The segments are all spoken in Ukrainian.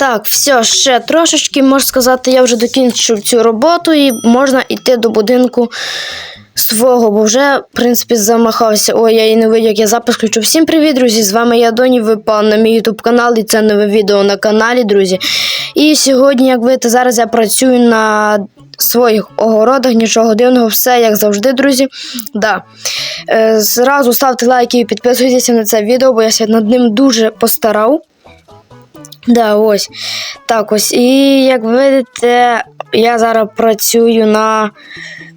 Так, все, ще трошечки, можна сказати, я вже докінчив цю роботу і можна йти до будинку свого, бо вже, в принципі, замахався. Ой, я і не видів, як я запис включу. Всім привіт, друзі! З вами я Доні, ви на мій ютуб канал, і це нове відео на каналі, друзі. І сьогодні, як видите, зараз я працюю на своїх огородах, нічого дивного, все як завжди, друзі. Да. Е, зразу ставте лайки і підписуйтесь на це відео, бо я над ним дуже постарав. Да, ось. Так ось. І як видите, я зараз працюю на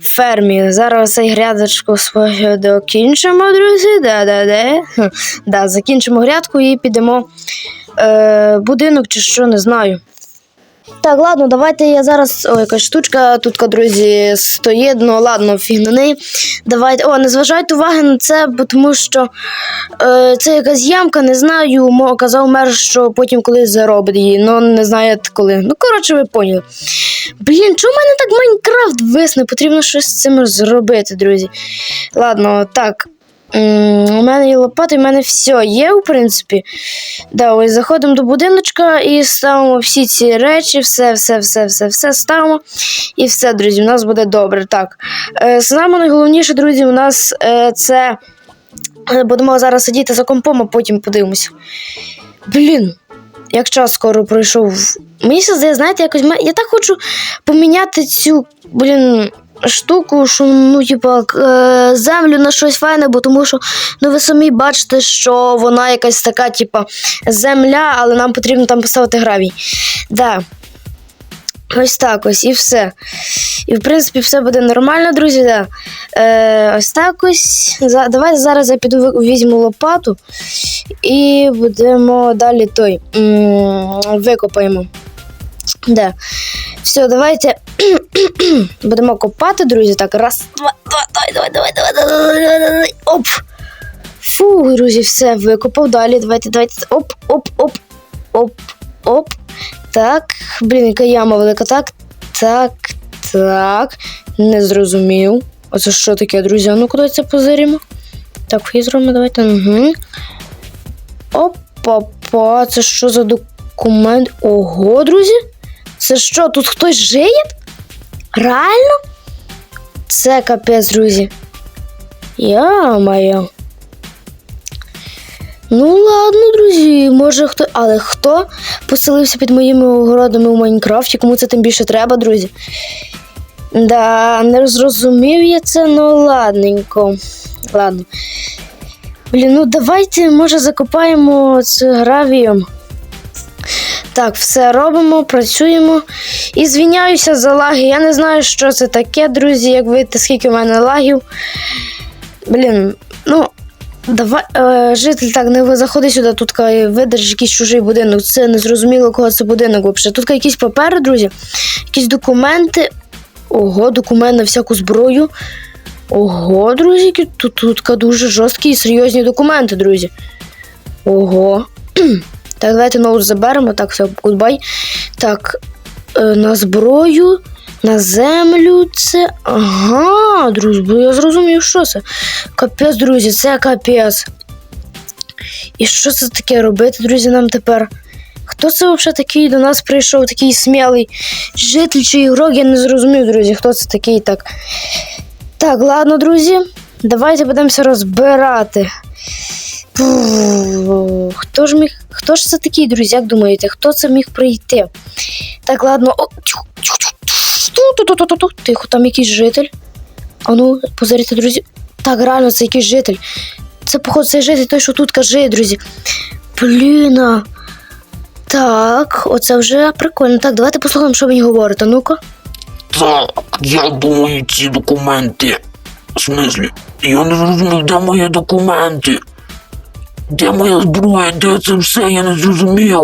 фермі. Зараз цей грядочку свою докінчимо, друзі. Да, да, да. Да, закінчимо грядку і підемо е, будинок чи що, не знаю. Так, ладно, давайте я зараз. О, якась штучка тут, друзі, стоїть. Ну ладно, фіг на неї. Давайте. О, не зважайте уваги на це, бо тому що е, це якась ямка, не знаю. Мо казав мер, що потім колись заробить її. Ну не знаю коли. Ну, коротше, ви поняли. Блін, чому в мене так Майнкрафт висне? Потрібно щось з цим зробити, друзі. Ладно, так. У мене є лопата, і в мене все є, в принципі. Да, ось заходимо до будиночка і ставимо всі ці речі, все, все, все, все, все ставимо. І все, друзі, у нас буде добре. Так. Е, саме найголовніше, друзі, у нас е, це. е, Будемо зараз сидіти за компом, а потім подивимося. Блін, як час скоро пройшов. Мені все знаєте, якось я так хочу поміняти цю, блін, штуку, що ну, типа, е, землю на щось файне, бо тому що ну, ви самі бачите, що вона якась така, типа, земля, але нам потрібно там поставити гравій. Да. Ось так ось і все. І в принципі все буде нормально, друзі. Да. Е, ось так ось. За, давайте зараз я піду візьму лопату і будемо далі той м, викопаємо. Да. Все, давайте будемо копати, друзі. Так, раз, два, два, давай, давай, давай, давай, давай, давай. Оп. Фу, друзі, все, викопав. Далі. Давайте, давайте. Оп, оп, оп, оп, оп. Так. Блін, яка яма велика. Так, так, так. Не зрозумів. Оце що таке, друзі? Ну куди це позиримо? Так, зробимо, давайте. Угу. Опа, па, це що за документ? Ого, друзі? Це що, тут хтось жиє? Реально? Це капець, друзі. Я-моє. Ну, ладно, друзі, може хто. Але хто поселився під моїми огородами у Майнкрафті? Кому це тим більше треба, друзі? Да, не зрозумів я це, ну ладненько. Ладно. Блін, ну давайте, може, закопаємо це гравієм. Так, все робимо, працюємо. І звіняюся за лаги. Я не знаю, що це таке, друзі. Як видите, скільки в мене лагів. Блін, ну. Давай, е, житель так не заходи сюди, тут видиш якийсь чужий будинок. Це не зрозуміло, кого це будинок взагалі. Тут якісь папери, друзі, якісь документи. Ого, документи на всяку зброю. Ого, друзі, тут, тут дуже жорсткі і серйозні документи, друзі. Ого. Так, давайте ноут заберемо. Так, все, гудбай. Так, е, на зброю, на землю це. Ага, друзі, я зрозумів, що це. Капець, друзі, це капець. І що це таке робити, друзі, нам тепер? Хто це взагалі такий до нас прийшов, такий смілий житель чи ігрок? Я не зрозумів, друзі, хто це такий так. Так, ладно, друзі, давайте будемося розбирати. Пу, Хто ж міг. Хто ж це такий, друзі, як думаєте? Хто це міг прийти? Так, ладно. Тихо, там якийсь житель. А ну, позирите, друзі. Так, реально, це якийсь житель. Це, походу, цей житель той, що тут каже, друзі. Блін. Так, оце вже прикольно. Так, давайте послухаємо, що мені говорить. А ну-ка. Так, я думаю, ці документи. В смислі? Я не зрозумів, де мої документи. Де моя зброя? Де це все? Я не зрозумів.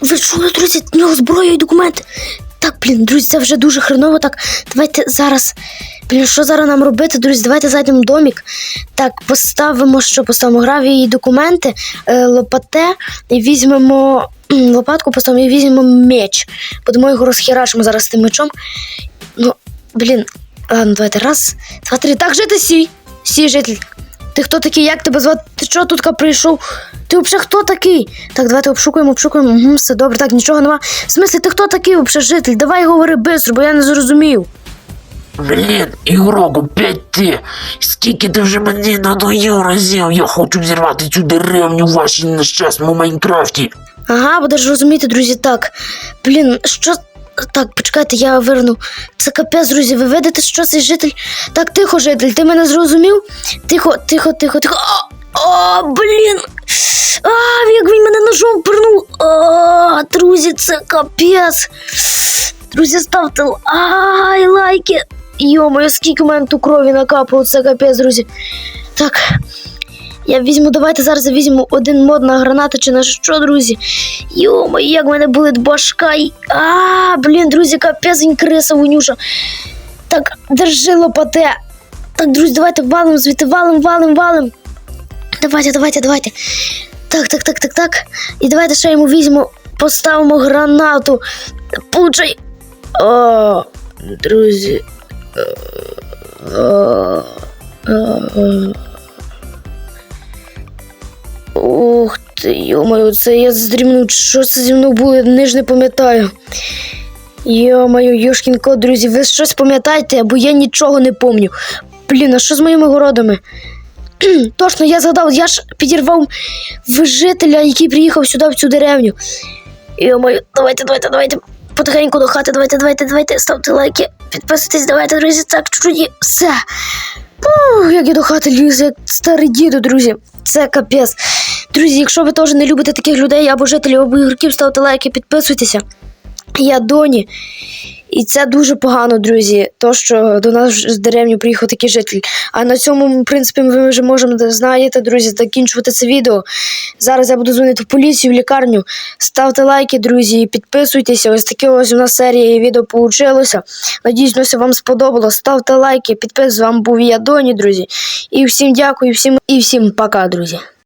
Ви чули, друзі, в нього зброя і документи. Так, блін, друзі, це вже дуже хреново. Так, давайте зараз. Блін, що зараз нам робити, друзі? Давайте зайдемо в домік. Так, поставимо, що поставимо гравії і документи, е, лопате, і візьмемо лопатку, поставимо і візьмемо меч. Будемо його розхерашимо зараз тим мечом. Ну, блін, ладно, давайте. Раз, два, три. Так, жити сій. Сій, житель. Ти хто такий? Як тебе звати? Ти чого тут прийшов? Ти взагалі хто такий? Так, давайте обшукуємо, обшукуємо. Угу, все добре, так, нічого нема. В смислі, ти хто такий взагалі житель? Давай говори швидко, бо я не зрозумів. Блін, ігрок, опять ти. Скільки ти вже мені надоїв разів. Я хочу взірвати цю деревню в вашій нещасному Майнкрафті. Ага, будеш розуміти, друзі, так. Блін, що. Так, почекайте, я верну. Це капець, друзі. Ви видите, що цей житель. Так, тихо, житель, ти мене зрозумів? Тихо, тихо, тихо, тихо. О, о блін! А, як він мене ножом пирнув. О, друзі, це капець. Друзі, ставте ай, лайки. Йо-моє, скільки в мене ту крові накапало, це капець, друзі. Так. Я візьму, давайте зараз візьму один мод на гранати чи на що, друзі. Йо, як мене болить башка. А, блін, друзі, він криса вонюша. Так, держи лопате. Так, друзі, давайте валим звідти, валим, валим, валим. Давайте, давайте, давайте. Так, так, так, так, так. І давайте ще йому візьмемо, поставимо гранату. Пучай. О, друзі. О, о, о. Ух ти, йомаю, це я здрімнув. Що це зі мною було, я не ж не пам'ятаю. Йомаю, Йошкін кот, друзі, ви щось пам'ятаєте, бо я нічого не помню. Блін, а що з моїми городами? Точно, я згадав, я ж підірвав жителя, який приїхав сюди, в цю деревню. Йомаю, давайте, давайте, давайте. Потихеньку до хати, давайте, давайте, давайте, ставте лайки, підписуйтесь, давайте, друзі, так, чуть-чуть, все. Ух, як я до хати ліз, як старий діду, друзі. Це капець. Друзі, якщо ви теж не любите таких людей або жителів або ігроків, ставте лайки, підписуйтеся. Я Доні. І це дуже погано, друзі. То, що до нас з деревні приїхав такий житель. А на цьому, в принципі, ми вже можемо знаєте, друзі, закінчувати це відео. Зараз я буду дзвонити в поліцію, в лікарню. Ставте лайки, друзі, і підписуйтеся. Ось таке ось у нас серія і відео получилося. Надіюсь, все вам сподобалось. Ставте лайки, підписуйтесь. З вами був я Доні, друзі. І всім дякую, всім і всім пока, друзі.